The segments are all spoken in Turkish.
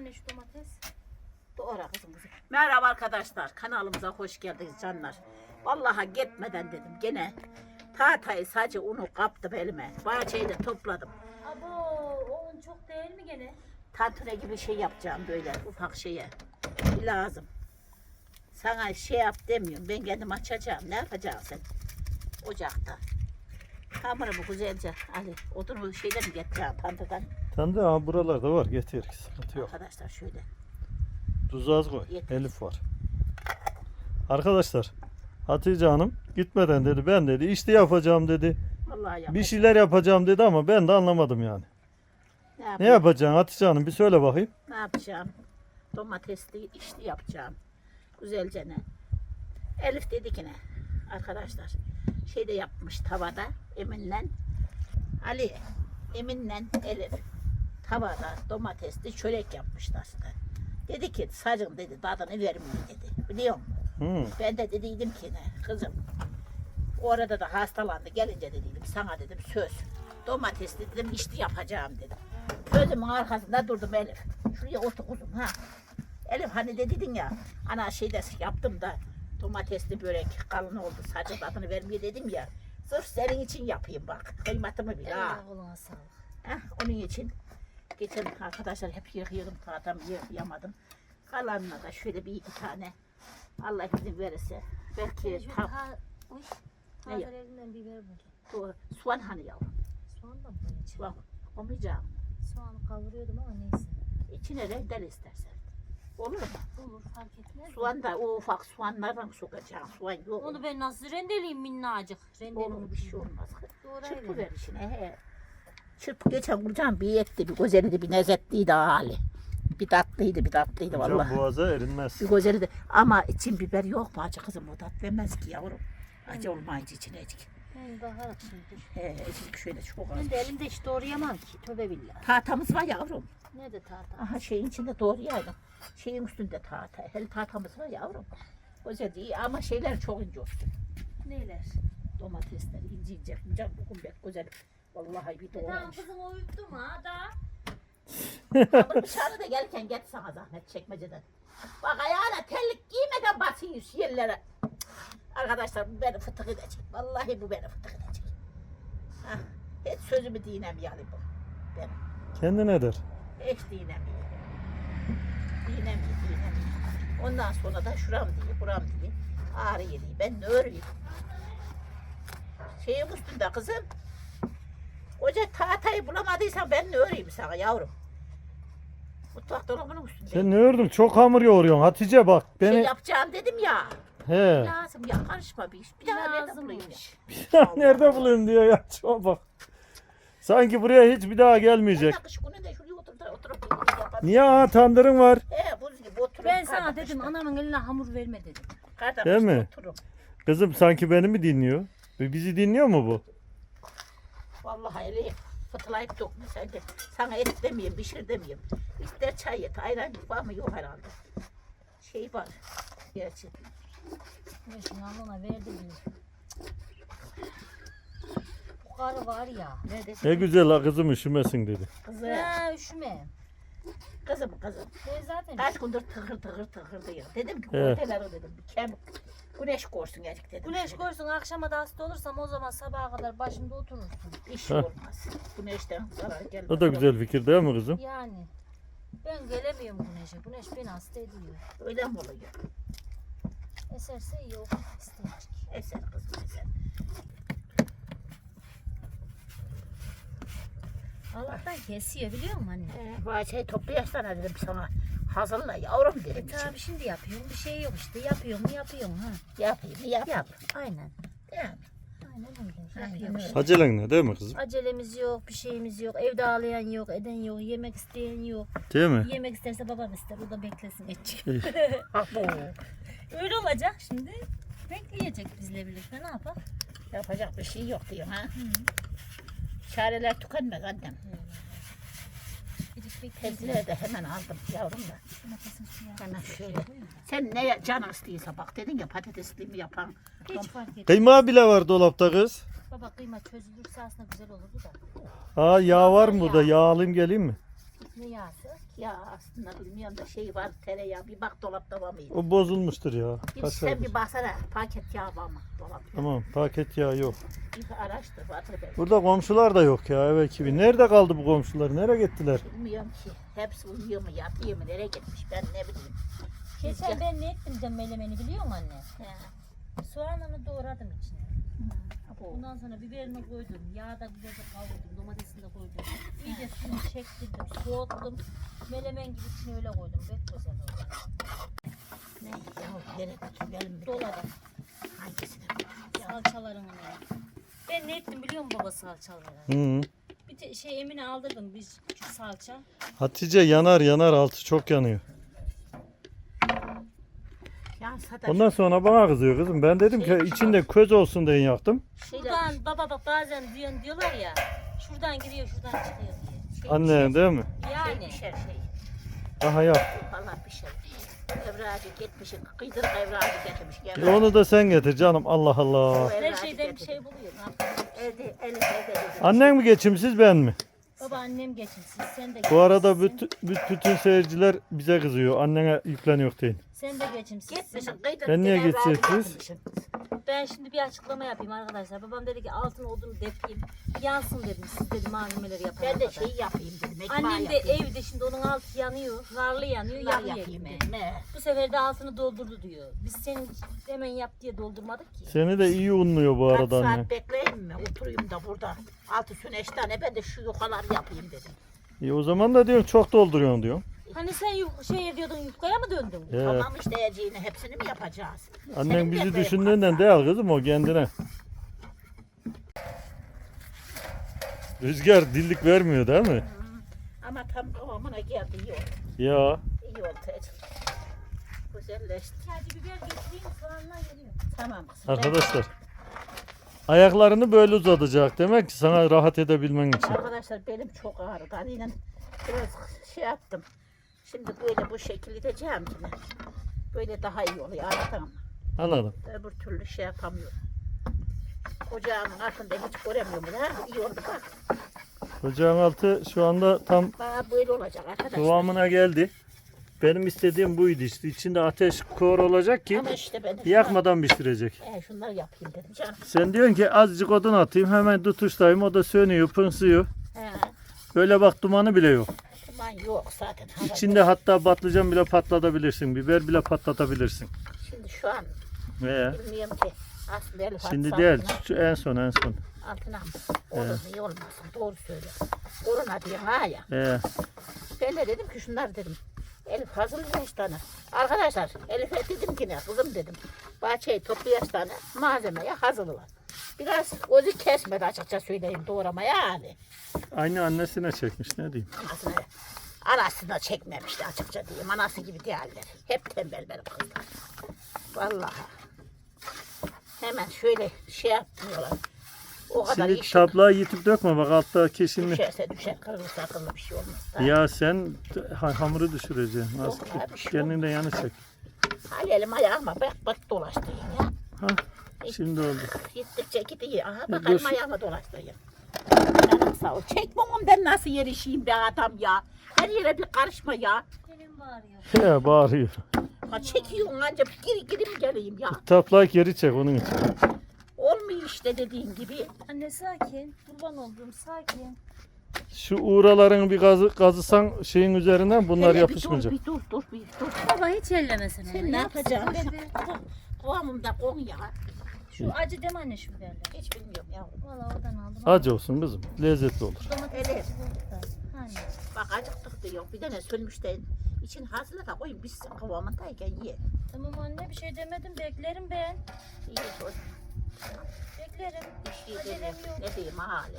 anne şu domates. Doğru kızım kızım. Merhaba arkadaşlar. Kanalımıza hoş geldiniz canlar. Vallahi gitmeden dedim gene. Tahtayı sadece unu kaptım elime. Bahçeyi de topladım. Abo o un çok değil mi gene? Tantune gibi şey yapacağım böyle ufak şeye. Lazım. Sana şey yap demiyorum. Ben kendim açacağım. Ne yapacaksın sen? Ocakta. Hamuru bu güzelce. Ali odunu şeyden mi getireceğim pantadan? De ha buralarda var getir sıkıntı yok. Arkadaşlar şöyle. Tuz az koy. Yeter. Elif var. Arkadaşlar Hatice Hanım gitmeden dedi ben dedi işte yapacağım dedi. Vallahi yapacağım. Bir şeyler yapacağım dedi ama ben de anlamadım yani. Ne, Ne yapacaksın Hatice Hanım bir söyle bakayım. Ne yapacağım? Domatesli içli yapacağım. Güzelce ne? Elif dedi ki ne? Arkadaşlar şeyde yapmış tavada Emin'le Ali Emin'le Elif tavada domatesli çörek yapmışlar. Dedi ki sacım dedi tadını vermiyor dedi. Biliyor musun? Hı. Ben de dediydim ki ne kızım orada da hastalandı gelince dediydim sana dedim söz domatesli dedim içli yapacağım dedim. Sözümün arkasında durdum Elif. Şuraya otur kuzum ha. Elif hani dediydin ya ana şeyde yaptım da domatesli börek kalın oldu sadece tadını vermiyor dedim ya. Sırf senin için yapayım bak. Kıymatımı bil ha. Allah olana sağlık. Heh, onun için geçen arkadaşlar hep yıkıyordum tahtam yıkayamadım. Kalanına da şöyle bir iki tane Allah izin verirse belki Şöyle tam ta... Uy. Ne ya? Tazelerinden biber buldum. bu soğan hani yavrum. Soğan da mı koyacağım? Soğan koymayacağım. Soğanı kavuruyordum ama neyse. İçine renkler istersen. Olur mu? Olur fark etmez. Soğan da o ufak soğanlardan sokacağım. Soğan yok. Onu ben nasıl rendeleyeyim minnacık. Rendeli Olur bir şey olmaz. Doğru Çırpı öyle. ver içine. He. Çırpı geçen kuracağım bir etti bir güzeldi bir lezzetliydi hali. Bir tatlıydı bir tatlıydı Can vallahi. boğaza erinmez. Bir güzeldi ama için biber yok mu acı kızım o tat vermez ki yavrum. Acı olmayınca içine ecik. Ben bakarak şimdi. He ecik şöyle çok az. Ben de elimde hiç doğrayamam ki. Tövbe billah. Tahtamız var yavrum. Nerede tahta? Aha şeyin içinde doğrayalım. Şeyin üstünde tahta. Her tahtamız var yavrum. Güzel iyi ama şeyler çok ince olsun. Neyler? Domatesler ince ince. Can bugün pek güzel. Vallahi bir E tamam doğramış. kızım uyuttum ha da. Alın dışarı da gelirken get sana zahmet çekmeceden. Bak ayağına terlik giymeden basıyor şu yerlere. Arkadaşlar bu beni fıtık edecek. Vallahi bu beni fıtık edecek. Hah, hiç sözümü dinlemiyor bu. Benim. Kendine der. Hiç dinlemiyor. Dinlemiyor, dinlemiyor. Ondan sonra da şuram diye, buram diye ağrı yediği. Ben ne öreyim? Şeyin üstünde kızım. Koca tahtayı bulamadıysan ben ne öreyim sana yavrum? Mutfak dolabının üstünde. Sen ne ördün? Çok hamur yoğuruyorsun Hatice bak. Şey Beni yapacağım dedim ya. he. Lazım ya karışma bir iş. Bir daha nerede bulayım ya? Lazımmış. Nerede bulayım diyor ya. Şuna bak. Sanki buraya hiç bir daha gelmeyecek. Ben de kış günü de şuraya oturup da oturup yemek yaparım. Niye ha tandırın var? He buz gibi oturup. Ben sana dedim kışta. anamın eline hamur verme dedim. Karda Değil mi? Oturup. Kızım sanki beni mi dinliyor? Ve Bizi dinliyor mu bu? Vallahi eli fıtılayıp dokma sen de. Sana et demeyeyim, pişir demeyeyim. İster çay et, ayran var mı yok herhalde. Şey var. Gerçi. Ben şunu alana verdim. Bu karı var ya. Neredesin? Ne güzel ha kızım üşümesin dedi. Kızım, Ha üşüme. kızım, kızım. Ben zaten Kaç gündür tıkır tıkır tıkır diyor. Dedim ki Evet. koyteler dedim. Bir kem güneş korsun erik dedim. güneş Şöyle. görsün akşama da hasta olursam o zaman sabaha kadar başımda oturursun. İş Heh. olmaz. Güneşten zarar gelmez. O da güzel fikir değil mi kızım? Yani ben gelemiyorum güneşe. Güneş beni hasta ediyor. Öyle mi oluyor? Eserse iyi olur. İsteyecek. Eser kızım eser. Allah'tan kesiyor biliyor musun anne? Ee, bahçeyi toplayasana dedim sana. Hazırla yavrum E dedim. tabi şimdi yapıyorum bir şey yok işte yapıyorum yapıyorum ha. Yapayım yap. Yap aynen. Yap. Aynen öyle Aynen yapıyorum. öyle. Acelen ne değil mi kızım? Acelemiz yok bir şeyimiz yok evde ağlayan yok eden yok yemek isteyen yok. Değil mi? Yemek isterse babam ister o da beklesin edecek. Bu. öyle olacak şimdi. Bekleyecek bizle birlikte ne yapalım? Yapacak bir şey yok diyor ha. Çareler tükenmez annem. Tezleri de hemen aldım yavrum da. Hemen şöyle. Sen ne can istiyorsa bak dedin ya patatesli mi yapan. Hiç fark etmez. Kıyma bile var dolapta kız. Baba kıyma çözülürse aslında güzel olurdu da. Ha yağ var mı burada? Yağ alayım geleyim mi? Ne yağsı? Ya aslında bilmiyorum da şey var tereyağı bir bak dolapta var mıydı? O bozulmuştur ya. Bir Kaç sen bir baksana paket yağ var mı dolapta? Tamam paket yağ yok. Bir araştır ben. Burada komşular da yok ya evet gibi. Nerede kaldı bu komşular? Nereye gittiler? Bilmiyorum ki. Hepsi uyuyor mu yatıyor mu nereye gitmiş ben ne bileyim. Geçen ben ne ettim de melemeni biliyor musun anne? He. Soğanını doğradım içine. Bu Ondan sonra biberini koydum. Yağı da güzelce kavurdum. Domatesini de koydum. İyice suyunu çektirdim. Soğuttum. Melemen gibi içine öyle koydum. Pek güzel oldu. ne ya nereye götürelim bir Doladım. hangisini? Salçalarını? Ben ne ettim biliyor musun baba salçaları? Hı. Bir te- şey Emine aldırdım biz küçük salça. Hatice yanar yanar altı çok yanıyor. Da Ondan sonra bana kızıyor kızım. Ben dedim ki içinde köz olsun diye yaktım. Şuradan baba bak bazen diyorsun diyorlar ya. Şuradan giriyor şuradan çıkıyor diye. şey, Anne değil mi? şey Yani. pişer şey. Aha yap. Valla pişer. Evracı gitmiş, kıydır evracı getirmiş. E onu da sen getir canım. Allah Allah. Her şeyden bir şey buluyor. Ne. Annen mi geçimsiz ben mi? Baba annem geçimsiz. Sen de Bu arada bütün, bütün seyirciler bize kızıyor. Annene yükleniyor deyin. Sen de geçimsizsin. Gitmişsin, kıydır. Ben niye geçeceksiniz? Ben şimdi bir açıklama yapayım arkadaşlar. Babam dedi ki altın odunu depeyim. Yansın dedim siz dedi malzemeleri yapana Ben de kadar. şey yapayım dedim. ekmeği Annem de yapayım. evde şimdi onun altı yanıyor. Narlı yanıyor. Bunlar Yakıyor yapayım? Bu sefer de altını doldurdu diyor. Biz senin hemen yap diye doldurmadık ki. Seni de iyi unluyor bu Kaç arada anne. saat bekleyeyim mi? Oturayım da burada. Altı süneş tane ben de şu yukalar yapayım dedim. İyi o zaman da diyorsun çok dolduruyorsun diyorsun. Hani sen yuf- şey diyordun yufkaya mı döndün? Ee, Tamam işte yiyeceğini hepsini mi yapacağız? annen Senin bizi bekleyin düşündüğünden değil kızım o kendine. Rüzgar dillik vermiyor değil mi? Ama tam kıvamına geldi iyi oldu. Ya İyi oldu Ece. Güzelleşti. Sadece biber getireyim soğanla geliyor. Tamam kızım. arkadaşlar. Ayaklarını böyle uzatacak demek ki sana rahat edebilmen için. Arkadaşlar belim çok ağrıdı. Ali'yle biraz şey yaptım. Şimdi böyle bu şekil edeceğim yine. Böyle daha iyi oluyor anladın mı? Anladım. Öbür türlü şey yapamıyorum. Ocağımın altında hiç göremiyorum. Ha? İyi oldu bak. Ocağın altı şu anda tam Bana böyle olacak arkadaşlar. kıvamına geldi. Benim istediğim buydu işte. İçinde ateş kor olacak ki Ama işte ben de yakmadan pişirecek. şunlar, e, şunları yapayım dedim canım. Sen diyorsun ki azıcık odun atayım hemen tutuştayım o da sönüyor pınsıyor. He, Böyle bak dumanı bile yok. Duman yok zaten. Hava İçinde hatta patlıcan bile patlatabilirsin. Biber bile patlatabilirsin. Şimdi şu an Ve bilmiyorum ki. Aslında Elif şimdi değil altına- şu en son en son. Altına? Olur niye olmasın doğru söyle. Korona diyorsun ha ya. Ee, Ben de dedim ki şunlar dedim. Elif hazırlıyor üç tane. Arkadaşlar Elif'e dedim ki ne kızım dedim. Bahçeyi topluyor tane malzemeye hazırlar. Biraz gözü kesmedi açıkça söyleyeyim doğramaya yani. aynı annesine çekmiş ne diyeyim. Anasını, anasını çekmemişti açıkça diyeyim. Anası gibi değerler. Hep tembel benim kızlar. Vallahi. Hemen şöyle şey yapmıyorlar. O kadar Şimdi iş tablağı yitip dökme bak altta kesinli. düşerse düşer kırılırsa akıllı bir şey olmaz. da. Ya sen ha- hamuru düşüreceksin. Yok abi, şey Kendin de yanı çek. Hal elim ayağıma bak bak dolaştırayım ya. Ha, şimdi oldu. Gittikçe gidiyor. Aha dur. bakalım ayağıma dolaştırayım. Canım sağ ol. Çekme ben nasıl yerişeyim be adam ya. Her yere bir karışma ya. Benim ya. Ya bağırıyor. Ha çekiyorsun anca bir geri geri mi geleyim ya. Taplağı geri çek onun için. Olmuyor işte dediğin gibi. Anne sakin. Kurban olduğum sakin. Şu uğralarını bir gazı, kazısan şeyin üzerinden bunlar Hele yapışmayacak. Bir dur, bir dur, bir dur. Baba hiç ellemesin onu. Sen ne Yapsın yapacaksın? dedi. Şu Kıvamımda kon ya. Şu acı deme anne şu biberler. Hiç bilmiyorum yavrum. Valla oradan aldım. Acı olsun kızım. Lezzetli olur. Domates Elif. acı bulduk da. Hani. Bak acıktık diyor. Bir tane sönmüş de için hazırla da koyun biz kıvamındayken ye. Tamam anne bir şey demedim. Beklerim ben. İyi dur. Beklerim. Bir şey Acelem demiyorum. yok. Ne diyeyim hali.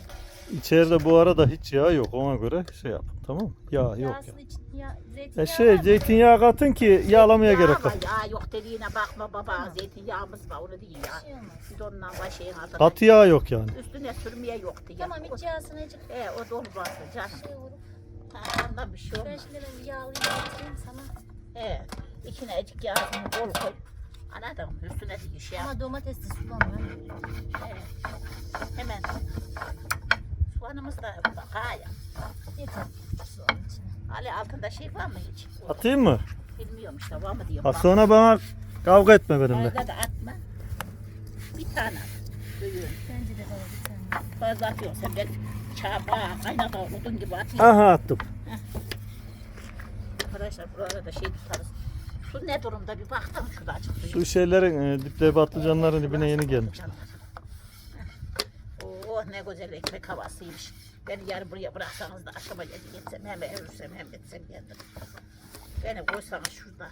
İçeride bu arada hiç yağ yok. Ona göre şey yap. Tamam mı? Yağ yok. ya. Yağsın için ya zeytinyağı Ya şey var mı? zeytinyağı katın ki yağlamaya Yağ gerek yok. Yağ yok dediğine bakma baba. Zeytinyağımız var onu değil Bir ya. şey olmaz. Bidonla var şeyin altında. Katı yağ yok yani. Üstüne sürmeye yoktu ya. Tamam hiç yağsın acık. E o dolu varsa canım. Şey olur. Ha, ondan bir şey Ben olmaz. şimdi ben bir yağlayayım sana. E içine acık yağını bol koy. Anladın mı? Üstüne de şey yap. Ama domatesli sulam anne. E, hemen. Soğanımız da bak ha ya. Yeter. İçine. Ali altında şey var mı hiç? Atayım mı? Bilmiyorum işte var mı diyorum. Bak sonra bana kavga etme benimle. Arada da atma. Bir tane at. Duyuyorum. Bence de baba bir tane. Fazla atıyorsun sen ben çaba kaynadı odun gibi atayım. Aha attım. Arkadaşlar buralara da şey tutarız. Su ne durumda bir baktım şurada açık suyu. Şu şeylerin e, dipte patlıcanların dibine yeni gelmiş. Oh ne güzel ekmek havasıymış. Beni yarın buraya bıraksanız da akşama gelip gitsem hem ölürsem hem etsem kendim. Beni koysanız şurada.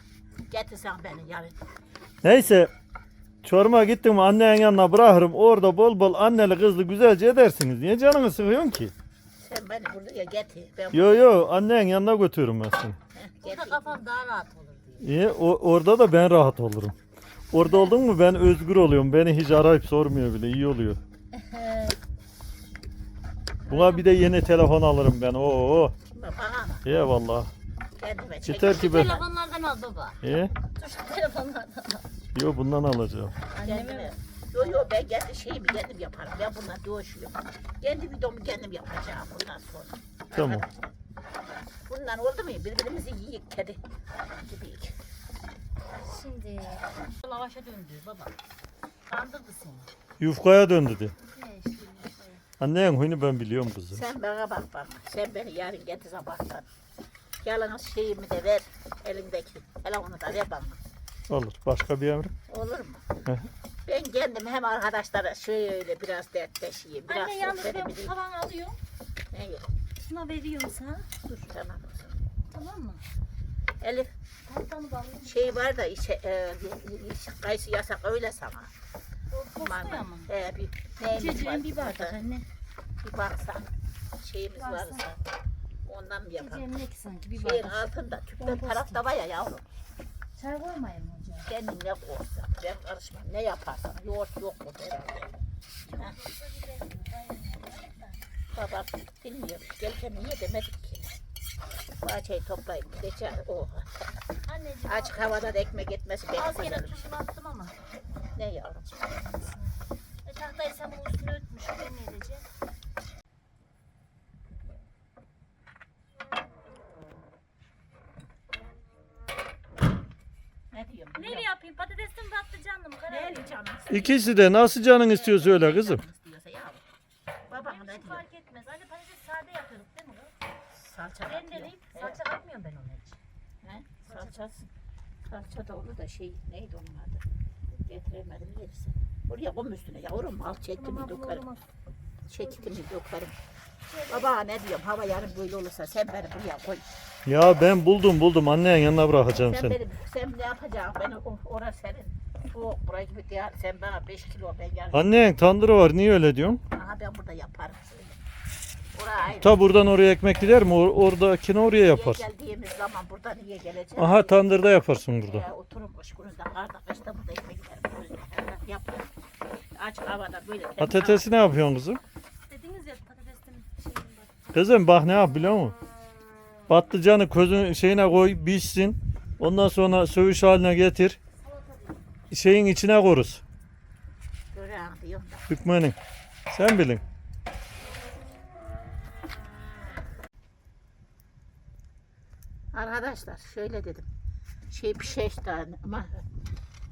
Getirsen beni yarın. Neyse. Çorum'a gittim annenin yanına bırakırım. Orada bol bol anneli kızlı güzelce edersiniz. Niye canını sıkıyorsun ki? Sen beni buraya getir. Ben Yo yo annenin yanına götürürüm ben seni. Burada kafam daha rahat olur diye. İyi, o, orada da ben rahat olurum. Orada oldun mu ben özgür oluyorum. Beni hiç arayıp sormuyor bile. iyi oluyor. Buna bir de yeni telefon alırım ben. Oo. Bana? Eyvallah. Kendime çek. Yeter ki ben. Telefonlardan al baba. İyi. Tuşlu telefonlardan al. Yo bundan alacağım. Anneme Kendime. Yo yo ben kendi şeyimi kendim yaparım. Ben bundan dövüşüyorum. Kendi videomu kendim yapacağım bundan sonra. Tamam. Bundan oldu mu birbirimizi yiyik kedi gibiyik. Şimdi lavaşa döndü baba. Kandırdı seni. Yufkaya döndü de. Annenin huyunu ben biliyorum kızım. Sen bana bak bak. Sen beni yarın getir sabahtan. Yalnız şeyimi de ver. Elindeki telefonu da ver bana. Olur. Başka bir emrin? Olur mu? Ben kendim hem arkadaşlara şöyle biraz dertleşeyim. Biraz Anne yalnız sohbet ben bu edeyim. tavanı alıyorum. Ne yok? Şuna veriyorum sana. Dur tamam. o zaman. Tamam mı? Elif Tahtanı da alayım. şey var da içe, e, kayısı yasak öyle sana. O postaya mı? He, bir neyimiz var? İçeceğim bir bardak anne. Bir baksan. Şeyimiz Varsa. varsa. Ondan mı yapalım? Ki sanki bir Şeyin bardak. altında tüpten Kompost. tarafta var ya yavrum. Çay koymayayım mı hocam? Kendin ne koysan. Ben karışmam. Ne yaparsan. Yoğurt yok mu herhalde. Ha. Babam bilmiyorum. Gelken niye demedik ki. Bahçeyi toplayıp geçer. Oh. Anneciğim Açık havada da ekmek etmesi az yine güzelmiş. tuzunu attım ama. Ne yavrum? E tahtayı sen bunun üstüne ötmüş. Ben ne edeceğim? Ne diyorum? Neyle yapayım? Patatesli mi patlıcanlı mı? Karar canım? İkisi de nasıl canın istiyor söyle kızım. İstiyorsa yavrum. Babam Benim ne için diyor? fark etmez. Anne patates sade yapıyorduk değil mi? kız? Salça katıyor. Rendeleyip He, salça katmıyorum ben ona hiç. he, Salça. Salça da olur da şey neydi onun adı? Getiremedim gerisi. Buraya koyma üstüne yavrum. Al çektim Tamam bir bu dökerim. olmaz. Çektim bir dökerim. Baba ne diyorum hava yarın böyle olursa sen beni buraya koy. Ya ben buldum buldum annenin yanına bırakacağım Sen seni. beni sen ne yapacaksın? Beni o- orası senin. Soğuk buraya gibi değil. Sen bana 5 kilo ben yarın. Annen tandırı var niye öyle diyorsun? Aha ben burada yaparım. Oraya ayrı. Ta buradan oraya ekmek gider mi? Or- oradakini oraya Niye yaparsın. geldiğimiz zaman burada niye geleceğiz? Aha tandırda yaparsın burada. Ya oturun boş kurunda karda kışta burada ekmek yerim. Böyle Yapıyorum. Açık havada böyle. temiz Patatesi ne yapıyorsun kızım ya patatesin şeyini bak. Kızım bak ne yap biliyor musun? Patlıcanı közün şeyine koy pişsin. Ondan sonra söğüş haline getir. Şeyin içine koruz. da. Hükmenin. Sen bilin. Arkadaşlar şöyle dedim. Şey pişeş tane ama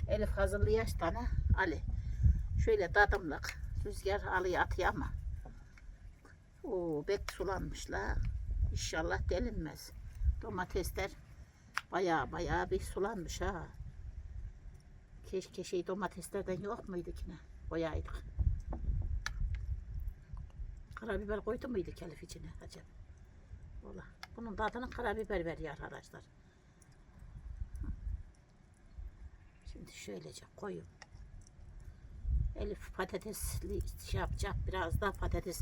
Elif hazırlayaş tane Ali. Şöyle tadımlık rüzgar alıyor atıyor ama. Oo bek sulanmış la. İnşallah delinmez. Domatesler bayağı bayağı bir sulanmış ha. Keşke şey domateslerden yok muydu ki ne? Koyaydık. Karabiber koydu muydu Elif içine acaba? Ola. Bunun tadını karabiber veriyor arkadaşlar. Şimdi şöylece koyun. Elif patatesli şey yapacak. Biraz daha patates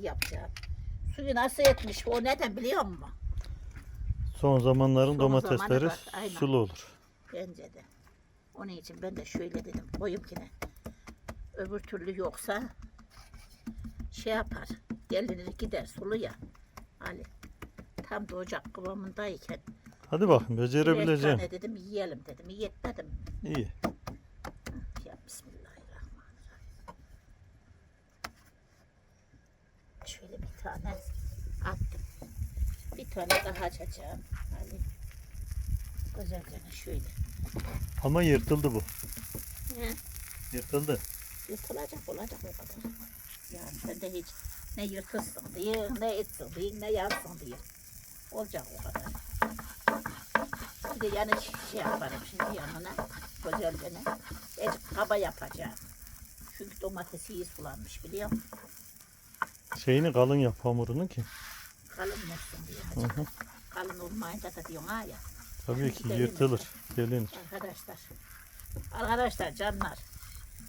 yapacak. Suyu nasıl etmiş o neden biliyor musun? Son zamanların Son domatesleri zamanı var, aynen. sulu olur. Bence de. Onun için ben de şöyle dedim. Koyayım ki ne? Öbür türlü yoksa şey yapar. Gelinir gider sulu ya. Ali. Tam doğacak kıvamındayken. Hadi bakın becerebileceğim. tane dedim yiyelim dedim. Yetmedim. İyi. Ya Bismillahirrahmanirrahim. Şöyle bir tane attım. Bir tane daha açacağım. Hani güzelce şöyle. Ama yırtıldı bu. He. Yırtıldı. Yırtılacak olacak o kadar. Yani sen de hiç ne yırtılsın diye, ne etsin diye, ne yansın diye. Olacak o kadar. Bir de yani şey yaparım şimdi yanına. Güzel gene. Ecik kaba yapacağım. Çünkü domatesi iyi sulanmış biliyor musun? Şeyini kalın yap hamurunu ki. Kalın olsun diye. Hı hı. Olmayınca da diyorsun ha ya. Tabii ki yırtılır. Gelinir. Arkadaşlar. Arkadaşlar canlar.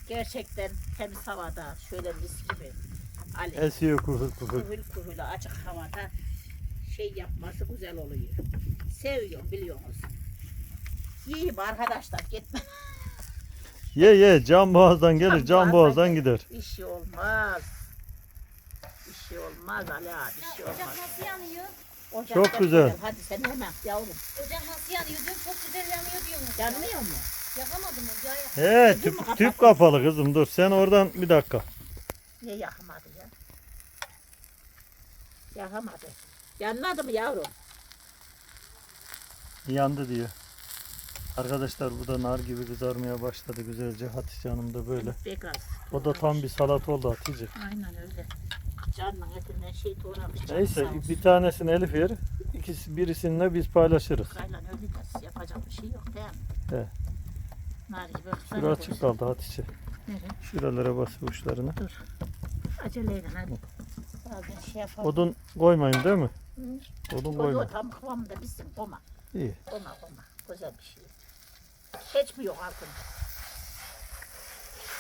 Gerçekten temiz havada şöyle mis gibi. Ali. Esiyor kuhul kuhul. Kuhul kuhul açık havada şey yapması güzel oluyor. Seviyorum biliyorsunuz. Yiyeyim arkadaşlar gitme. Ye ye can boğazdan gelir Can can boğazdan boğazdan gider. Bir şey olmaz. Bir şey olmaz Ali abi bir şey Ocak olmaz. nasıl yanıyor? Ocak Çok da güzel. Hadi sen hemen yavrum. Ocak nasıl yanıyor diyorum çok güzel yanıyor diyorsunuz. Yanmıyor mu? Yakamadım ocağı. He Kızım mı tüp, tüp kapalı kızım dur sen oradan bir dakika. Niye yakamadı ya? Yakamadı. Yanmadı mı yavrum? Yandı diyor. Arkadaşlar bu da nar gibi kızarmaya başladı güzelce. Hatice Hanım da böyle. Pek az. O da tam bir salat oldu Hatice. Aynen öyle. Canla etinden şey doğramış. canı Neyse bir tanesini Elif yer. ikisi birisini biz paylaşırız. Öyle de yapacak bir şey yok değil mi? He. Nar gibi. sana Şura açık kaldı Hatice. Nereye? Şuralara bas uçlarına. Aceleyle hadi. Bazen şey yapalım. Odun koymayın değil mi? Hı. Odun O koyma. yok tam kıvamında bizim koma. İyi. Koma koma. Güzel bir şey. Hiç mi yok altında?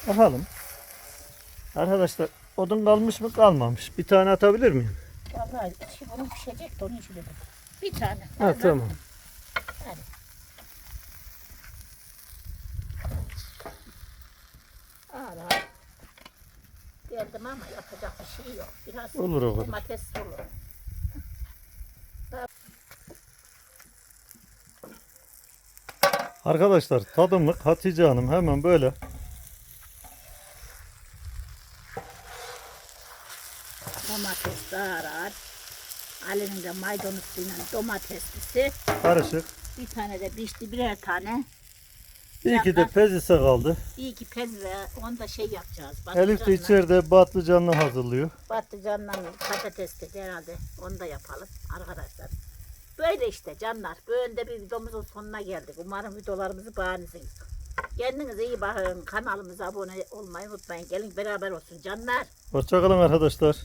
Bakalım. Arkadaşlar odun kalmış mı kalmamış. Bir tane atabilir miyim? Vallahi içi bunun pişecek de onun için dedim. Bir tane. Ha Hadi. tamam. Hadi. Ara. Geldim ama yapacak bir şey yok. Biraz Olur o kadar. domates olur. Arkadaşlar tadımlık Hatice Hanım hemen böyle Domates arar. Ali'nin de maydanozluyla domateslisi. karışık. Bir tane de pişti birer tane. İyi ki de pezise kaldı. İyi ki pez ve onu da şey yapacağız. Elif de içeride patlıcanını hazırlıyor. Patlıcanla patates de herhalde onu da yapalım arkadaşlar. Böyle işte canlar. Böyle de bir videomuzun sonuna geldik. Umarım videolarımızı beğenirsiniz. Kendinize iyi bakın. Kanalımıza abone olmayı unutmayın. Gelin beraber olsun canlar. Hoşçakalın arkadaşlar.